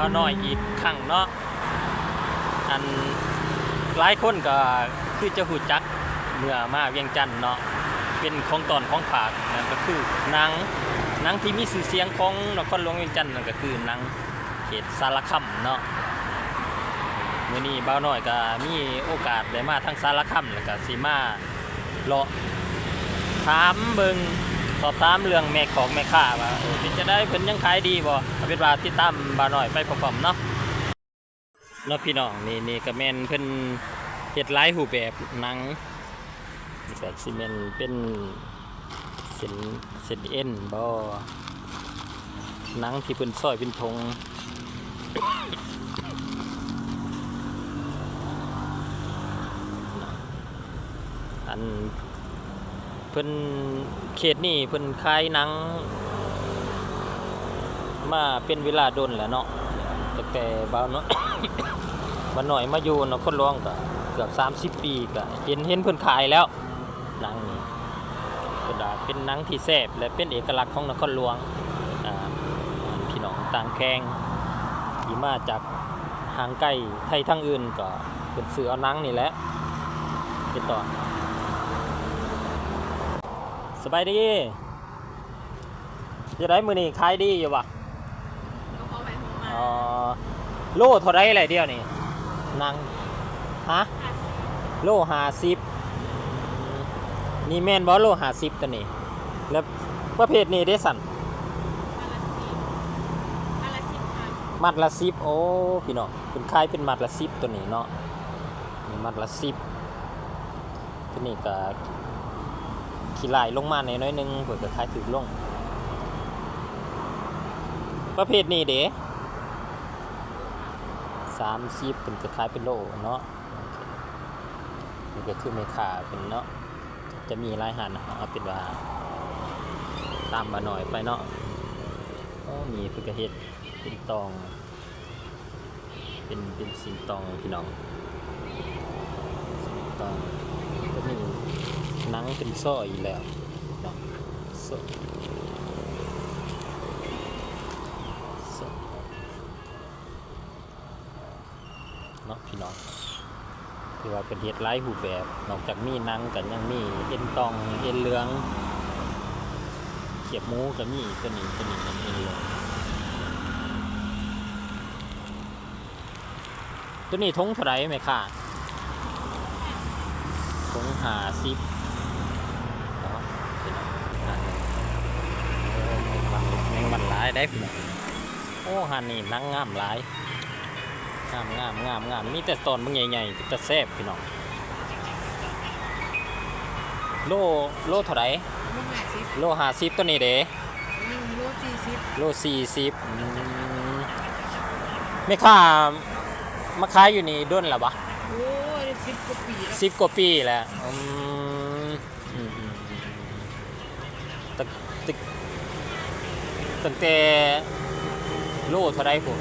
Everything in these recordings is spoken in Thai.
บ้าน้อยอีกครั้งเนาะอันหลายคนก็คือจะหูจักเมื่อมาเวียงจันทน์เนาะเป็นของตอนของฝากนั่นก็คือนังนังที่มีชื่อเสียงของนครหลวงเวียงจันทน์นั่นก็คือนังเขตสารคามเนาะมื้อนี้บ้าวน้อยก็มีโอกาสได้มาทั้งสารคามแล้วก็สิมาเลาะถามเบิง สอบถามเรื่องแม่ของแม่ค้าว่าเออเป็นจะได้เพิ่นยังขายดีบ่เอาเป็นว่าติดตามบาหน่อยไปพร้อมๆเนาะเนาะพี่น้องนี่นี่ก็แม่นเพิ่นเฮ็ดหลายรูปแบบหนังแบบซีเมนเป็นเส้นเส้นเอ็นบ่หนังที่เพิ่นซอยเป็นธงอัน เพิ่นเขตนี่เพิ่นขายหนัง มาเป็นเวลาโดนแหล้วเนาะตั้งแต่บ่าวเนาะบ่าหน่อยมาอยู่เนาะคนร้องก็เกือบ 30 ปีก็เห็นเห็นเพิ่นขายแล้วหนังนี่ก็ได้เป็นหนังที่แซ่บและเป็นเอกลักษณ์ของนครหลวงอ่าพี่น้องต่างแข้งที่มาจากห่างไกลไทยทั้งอื่นก็เพิ่นซื้อเอาหนังนี่แหละเป็นต่อ สบายดีจะได้มือนี่ขายดีอยู่ปะก็พอไปหัวมาอ๋อโลเท่าไรอะไรเดียวนี่นางฮะโลหาสิบนี่แม่นบอโลหาสิบตัวนี้ แล้วประเภทนี้ได้สั่นอันละสิบอันละสิบค่ะมัดละสิบโอ้พี่น้องเป็นขายเป็นมัดละสิบตัวนี้เนาะนี่มัดละสิบตัวนี้ก็ ขี้ลายลงมาในน้อยนึงเผื่อจะขายถือลง ประเภทนี้เด้สามสิบเป็นจะขายเป็นโลเนาะโอเคนี่ก็คือไม่ขาเป็นเนาะจะมีรายหันเอาเป็นว่าตามมาหน่อยไปเนาะมีเพื่อกระเฮ็ดเป็นตอง เป็นเป็นสิงตองพี่น้องสิงตอง หนังเป็นซ้ออีกแล้วเนาะซ้อเนาะพี่น้องคือว่าเป็นเฮ็ดหลายรูแบบ นอกจากมีนังกันยังมีเอ็นตองเอ็นเหลืองเขียบหมูก็มีตัวนี้ตัวนี้มันเอ็นเลืองตัวนี้ทงเท่าไรไหมค่ะทงหาซิปเนาะพี่น้องอะโอ้แมงวันแมงวันหลาย ได้พี่น้องโอ้หันนี่นังงามหลายงามงามงามงามมีแต่ตอนมันใหญ่ๆแต่แซ่บพี่น้องโลโลเท่าไหรลูกแม่สิบโลหาซิปตัวนี้เด้หนึ่งลูกสี่สิบโลสี่สิบไม่ค่ามาขายอยู่นี่ด้นหรอปะโอ้ยสิบกว่าปีแล้วสิบกว่าปีแล้ว ตั้งแต่โลเท่าไรผม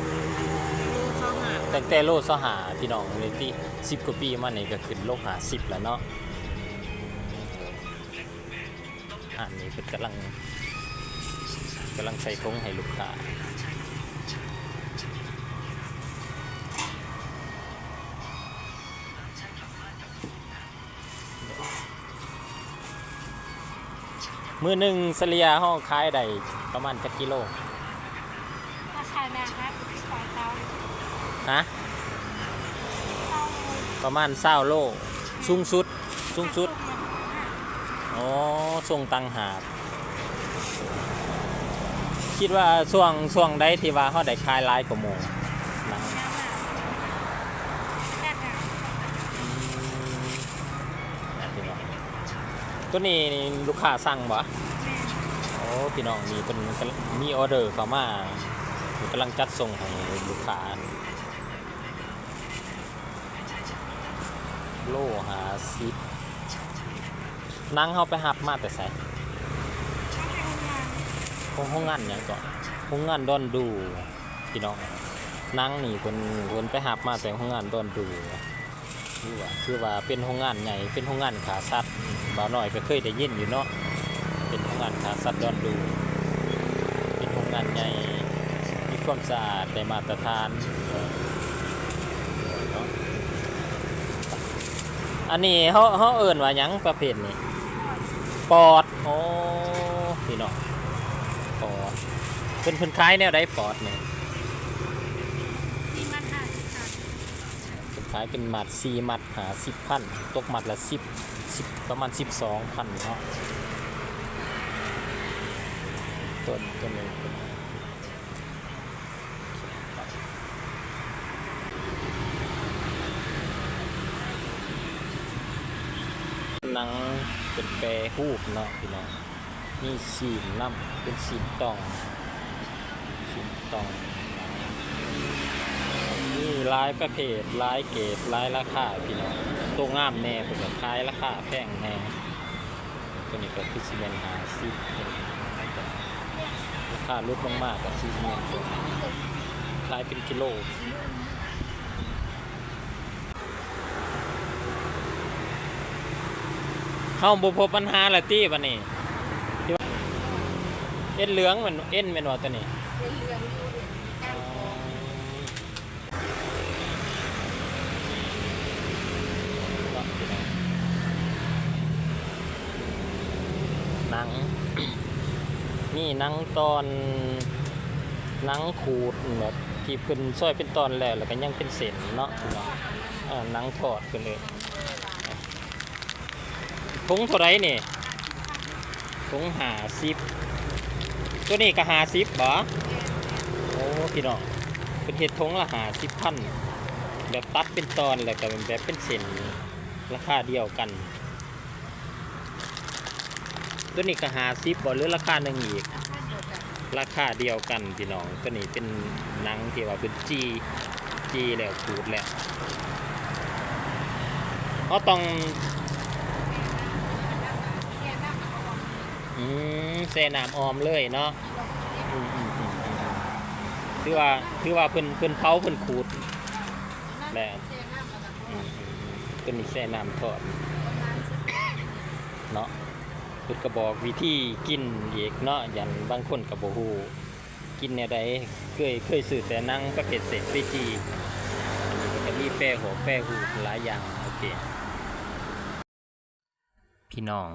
ลูกช่องหาตั้งแต่โลสหาพี่น้องเลยที่สิบกว่าปีมาเนี่ยก็ขึ้นโลหาสิบแล้วเนาะอันนี้เป็นกำลังกำลังใส่ทงให้ลูกค้า มือหนึ่งเสลียห้องขายได้ประมาณจักกิโลถ้าขายแม่ครับขายเตาฮะเตาประมาณเศร้าโลสูงสุดสูงสุดอ๋อส่งตังหากคิดว่าช่วงช่วงใดที่ว่าเขาได้ขายหลายกว่าหมู่หนัง แม่ค่ะ อืมนั่นพี่น้อง ตัวนี้นี่ลูกค้าสั่งบ่โอ้พี่น้องมีเป็นมีออเดอร์เข้ามากำลังจัดส่งให้ลูกค้าโลหาซิปนั่งเขาไปหับมาแต่ใส่ห้องห้องงานหยังก่อนห้องงานดอนดูพี่น้องนั่งนี่คนคนไปหับมาแต่ห้องงานดอนดูคือว่าคือว่าเป็นห้องงานใหญ่เป็นห้องงานขาสัตว บ่าวน้อยก็เคยได้ยินอยู่เนาะเป็นห้องงานขาสัตว์ดอนดู เป็นห้องงานใหญ่มีความสะอาดได้มาตรฐานอันนี้เขาเขาเอิ่นว่ายังประเภทนี้ปอดโอ้พี่น้องปอดเพิ่นเพิ่นคล้ายแนวใดปอดเนี่ย ที่มันห้าสิบค่ะ สุดท้ายเป็นหมัดสี่หมัดหาสิบพันตกหมัดละสิบสิบประมาณสิบสองพันเนาะต้นต้นนึ่งหนังเป็นแปรรูเนาะพี่น้องนี่สีน้ำเป็นสีตองสีตอง นี่หลายประเภทหลายเกรดหลายราคาพี่น้องตัวงามแน่ผมก็ขายราคาแพงแน่ตัวนี้ก็คือซีเมนหาซิราคาลดมากๆกับซีเมนขายเป็นกิโลเข้าบุพบปัญหาละตี้ปะนี่เอ็นเหลืองแมันเอ็นแมันว่าตัวนี้ เป็นเรื่องอยู่การขอ ห นัง นี่หนังตอนหนังขูดแบบที่เพิ่นซอยเป็นตอนแล้วแล้วก็ยังเป็นเศษเนาะพี่น้องอ่าหนังทอดกันเลยถุงเท่าไรนี่ถุงหาสิบตัวนี้ก็หาสิบบ่โอ้พี่น้องเป็นเห็ดถุงละหาสิบพันแบบตัดเป็นตอนแล้วก็เป็นแบบเป็นเส้นราคาเดียวกัน ตัวนี้ก็หาซิบบ่หรือราคาหนึ่งอีก ราคาเดียวกันพี่น้องตัวนี้เป็นหนังที่ว่าเป็นจีจีแล้วขูดแล้วเขาต้องอืมเซน้ำออมเลยเนาะคือว่าคือว่าเพิ่นเพิ่นเผาเพิ่นขูดแล้วอืมอืมอืมตัวนี้แซน้ำทอดเนาะ พิ่นก็บอกวิธีกินอีกเนาะอย่างบางคนก็บ่ฮู้กินแนวใดเคยเคยซื้อแต่นั่งประเภทเศษไปจีก็มีแป้หัวแป้หูหลายอย่างโอเค พี่น้อง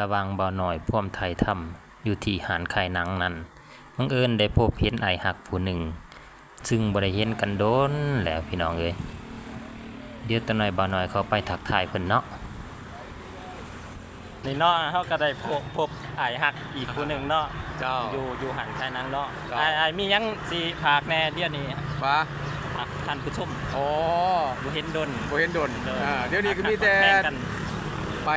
ระวังเบาหน่อยพ่วมไทยทำอยู่ที่หานไขายหนังนั้นบังเอิญได้พบเห็นไอหักผู้หนึ่ง ซึ่งบ่ได้เห็นกันโดนแล้วพี่น้องเอ้ยเดี๋ยวตะหน่อยเบาหน่อยเขาไปทักทายเพิ่นเนาะ นี่เนาะเขาก็ได้พบพบไอ้ายหักอีกคนหนึ่งเนาะเจ้า อยู่อยู่หันชายนางเนาะครับ ไอ้ไอ้ายมีหยังสีผากแน่เดี๋ยวนี้ฟ้าอะท่านผู้ชมอ๋อบ่เห็นดนโบเห็นดนเด้ออ่าเดี๋ยวนี้ก็มีแต่แข่งกันไป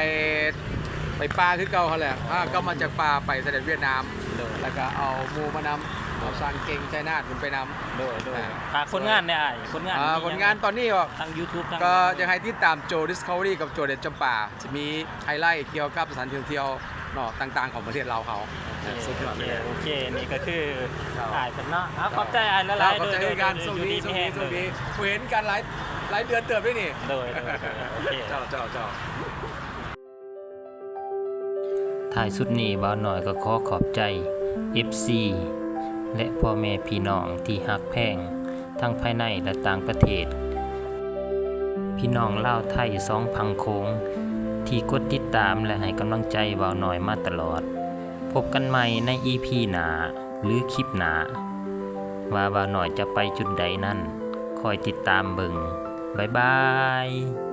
ไปปลาคือเก่าเขาแหละอ่าก็มาจากปลาไปเสด็จเวียดนามโดยแล้วก็เอาหมูมานำ เอาซานเก่งใจนาดมันไปนำโดยโดยอ่าผากคนงานเนี่ยไอ้ายคนงานอ่ามีผหลยังานตอนนี้ก็ทาง YouTube ทางก็ยังให้ติดตามโจ Discovery กับโจเด็ดจำป่า จะมีไฮไลท์เกี่ยวกับสถานที่ท่องเที่ยวเนาะต่างๆ ของประเทศเราเขาโอเคสุดยอดโอเลเคยโอเค นี่ก็คือครับไอ้ายเป็นเนาะอะขอบใจไอ้ายละเราลายขอบใจด้วยกันสวัสดีสวัสดีสวัสดีผมเห็นกันหลายหลายเดือนเติบด้วยนี่โดยโดยโดยโอเคเจ้าเจ้าเจ้าท้ายสุดนี้บ่าวหน่อยก็ขอขอบใจ FC และพ่อแม่พี่น้องที่ฮักแพงทั้งภายในและต่างประเทศ พี่น้องเล่าวไทยสองพังโคงที่กดติดตามและให้กำลังใจบ่าวหน่อยมาตลอด พบกันใหม่ใน EP หนาหรือคลิปหนาว่าบ่าวหน่อยจะไปจุดใดนั่นคอยติดตามเบิงบ๊ายบาย